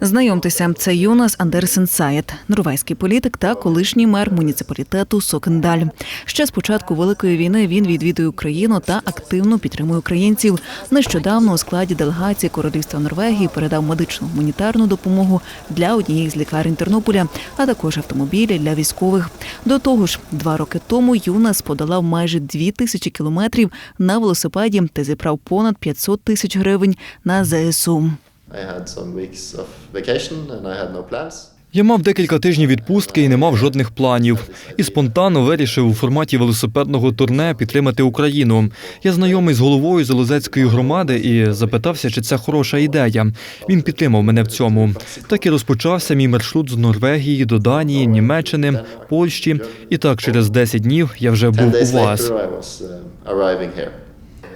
Знайомтеся, це Йонас Андерсен Саєт, норвезький політик та колишній мер муніципалітету Сокендаль. Ще з початку великої війни він відвідує Україну та активно підтримує українців. Нещодавно у складі делегації Королівства Норвегії передав медичну гуманітарну допомогу для однієї з лікарень Тернополя, а також автомобілі для військових. До того ж, два роки тому Юнас подолав майже дві тисячі кілометрів на велосипеді та зібрав понад 500 тисяч гривень на ЗСУ. I had some weeks of vacation and I had no plans. Я мав декілька тижнів відпустки і не мав жодних планів. І спонтанно вирішив у форматі велосипедного турне підтримати Україну. Я знайомий з головою Залозецької громади і запитався, чи це хороша ідея. Він підтримав мене в цьому. Так і розпочався мій маршрут з Норвегії до Данії, Німеччини, Польщі. І так через 10 днів я вже був у вас.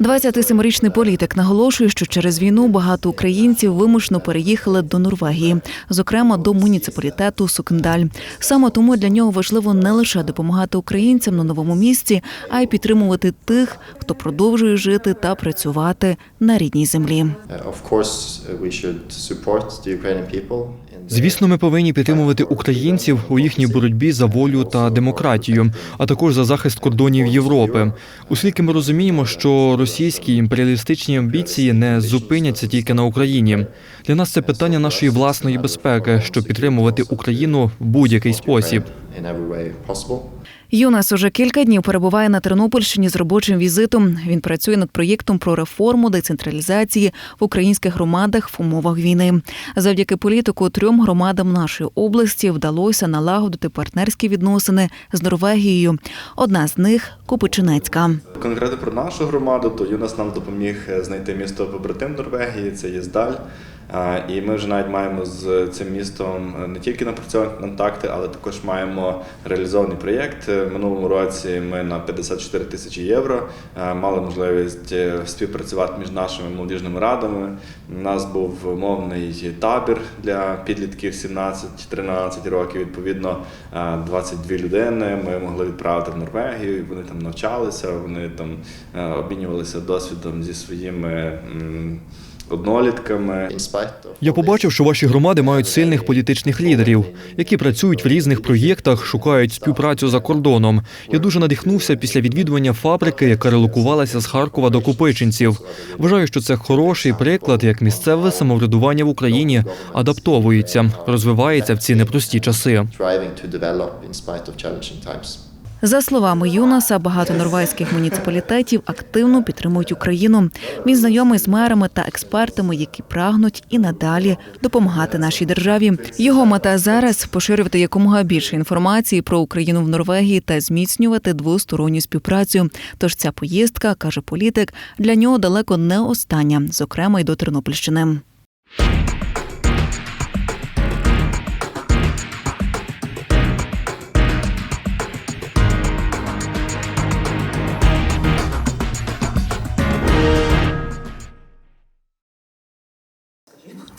27-річний політик наголошує, що через війну багато українців вимушено переїхали до Норвегії, зокрема до муніципалітету Сокендаль. Саме тому для нього важливо не лише допомагати українцям на новому місці, а й підтримувати тих, хто продовжує жити та працювати на рідній землі. Звісно, ми повинні підтримувати українців у їхній боротьбі за волю та демократію, а також за захист кордонів Європи. Оскільки ми розуміємо, що російські імперіалістичні амбіції не зупиняться тільки на Україні. Для нас це питання нашої власної безпеки, щоб підтримувати Україну в будь-який спосіб. In every way possible. Юнас уже кілька днів перебуває на Тернопільщині з робочим візитом. Він працює над проєктом про реформу децентралізації в українських громадах в умовах війни. Завдяки політику трьом громадам нашої області вдалося налагодити партнерські відносини з Норвегією. Одна з них Копичинецька. Конкретно про нашу громаду, то ЮНАС нам допоміг е, знайти місто побратим Норвегії, це Єздаль. І ми вже навіть маємо з цим містом е, не тільки напрацьовані контакти, але також маємо реалізований проєкт. Е, минулому році ми на 54 тисячі євро е, мали можливість е, співпрацювати між нашими молодіжними радами. У нас був мовний табір для підлітків 17-13 років. Відповідно, е, 22 людини ми могли відправити в Норвегію. Вони там навчалися, вони там обмінювалися досвідом зі своїми однолітками. Я побачив, що ваші громади мають сильних політичних лідерів, які працюють в різних проєктах, шукають співпрацю за кордоном. Я дуже надихнувся після відвідування фабрики, яка релокувалася з Харкова до Копичинців. Вважаю, що це хороший приклад, як місцеве самоврядування в Україні адаптовується, розвивається в ці непрості часи. За словами Юнаса, багато норвезьких муніципалітетів активно підтримують Україну. Він знайомий з мерами та експертами, які прагнуть і надалі допомагати нашій державі. Його мета зараз поширювати якомога більше інформації про Україну в Норвегії та зміцнювати двосторонню співпрацю. Тож ця поїздка, каже політик, для нього далеко не остання, зокрема й до Тернопільщини.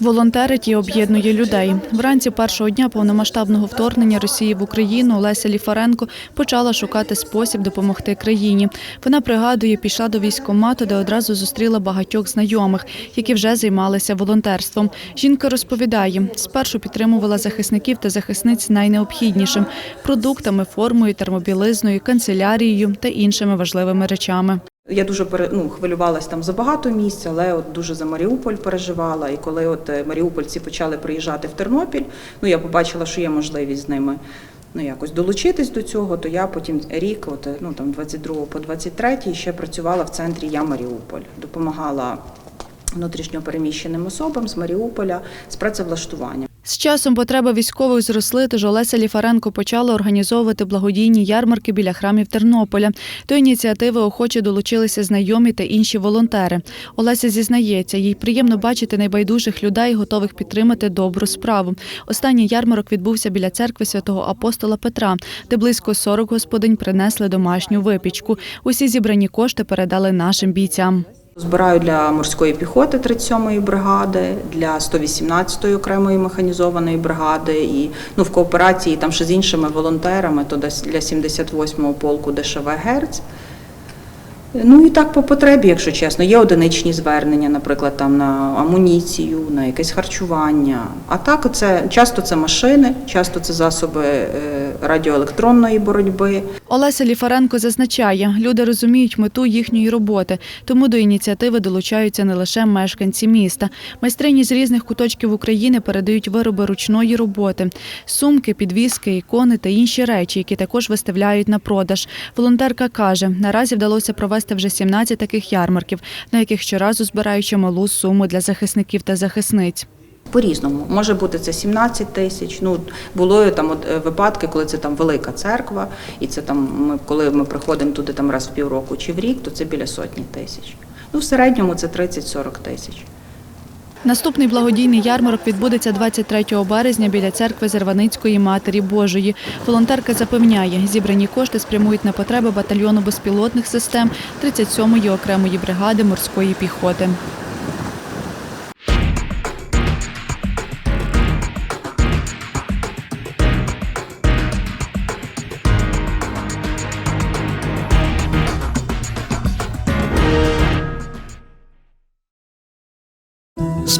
Волонтерить і об'єднує людей. Вранці першого дня повномасштабного вторгнення Росії в Україну Леся Ліфаренко почала шукати спосіб допомогти країні. Вона пригадує, пішла до військкомату, де одразу зустріла багатьох знайомих, які вже займалися волонтерством. Жінка розповідає, спершу підтримувала захисників та захисниць найнеобхіднішим продуктами, формою, термобілизною, канцелярією та іншими важливими речами. Я дуже ну, хвилювалась там за багато місць, але от дуже за Маріуполь переживала. І коли от е, маріупольці почали приїжджати в Тернопіль, ну я побачила, що є можливість з ними ну якось долучитись до цього, то я потім рік, от е, ну там 22 по 23 ще працювала в центрі Я Маріуполь, допомагала внутрішньопереміщеним особам з Маріуполя з працевлаштуванням. З часом потреба військових зросли, тож Олеся Ліфаренко почала організовувати благодійні ярмарки біля храмів Тернополя. До ініціативи охоче долучилися знайомі та інші волонтери. Олеся зізнається, їй приємно бачити найбайдужих людей, готових підтримати добру справу. Останній ярмарок відбувся біля церкви святого апостола Петра, де близько 40 господинь принесли домашню випічку. Усі зібрані кошти передали нашим бійцям. Збираю для морської піхоти 37-ї бригади, для 118-ї окремої механізованої бригади і ну в кооперації там ще з іншими волонтерами, то для 78-го полку ДШВ Герць. Ну і так по потребі, якщо чесно. Є одиничні звернення, наприклад, там на амуніцію, на якесь харчування. А так, це часто це машини, часто це засоби е, радіоелектронної боротьби. Олеся Ліфаренко зазначає, люди розуміють мету їхньої роботи, тому до ініціативи долучаються не лише мешканці міста. Майстрині з різних куточків України передають вироби ручної роботи, сумки, підвіски, ікони та інші речі, які також виставляють на продаж. Волонтерка каже, наразі вдалося провести вже 17 таких ярмарків, на яких щоразу збирають чималу суму для захисників та захисниць. По-різному. Може бути це 17 тисяч. Ну, було там от, е, випадки, коли це там велика церква, і це там ми, коли ми приходимо туди там раз в півроку чи в рік, то це біля сотні тисяч. Ну, в середньому це 30-40 тисяч. Наступний благодійний ярмарок відбудеться 23 березня біля церкви Зерваницької Матері Божої. Волонтерка запевняє, зібрані кошти спрямують на потреби батальйону безпілотних систем 37-ї окремої бригади морської піхоти.